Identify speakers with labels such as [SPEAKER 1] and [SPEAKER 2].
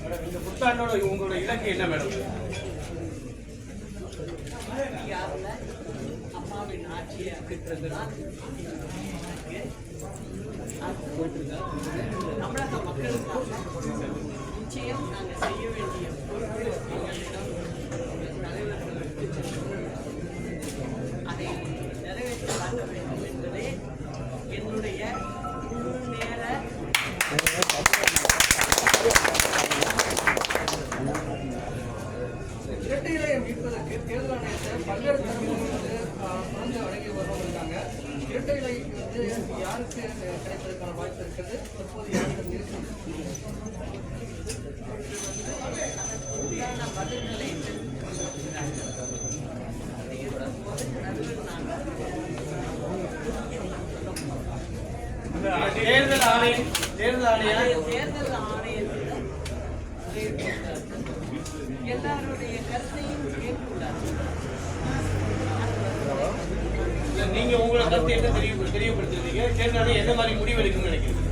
[SPEAKER 1] இந்த புத்தாண்டோட உங்களோட இலக்கு என்ன மேடம்?
[SPEAKER 2] அம்மாவின் ஆட்சியை அமைப்பதுதான் தமிழக மக்களுக்காக நிச்சயம் நாங்கள் செய்ய வேண்டிய
[SPEAKER 3] இரட்டையிலை மீட்பதற்கு தேர்தல் ஆணையத்தை பல்வேறு வந்து தொடர்ந்து வழங்கி வருவங்க இருக்காங்க. இரட்டை இலை வந்து யாருக்கு கிடைப்பதற்கான வாய்ப்பு இருக்கிறது? தற்போது யாருக்கு இருக்கு
[SPEAKER 2] உண்டான பதில்களை தெரிந்து கொண்டிருக்கிறார்கள் அது இருக்கும்போது நடுவில் நான்
[SPEAKER 1] இந்த தேர்தல் ஆணையம் தேர்தல் ஆணையம்.
[SPEAKER 2] தேர்தல் ஆணையத்தில் எல்லாருடைய கருத்தையும் கேட்டுள்ளார்கள்
[SPEAKER 1] நீங்க உங்களை கருத்து என்ன தெரிய தெரியப்படுத்துறீங்க? எந்த மாதிரி முடிவு எடுக்குன்னு நினைக்கிறீங்க?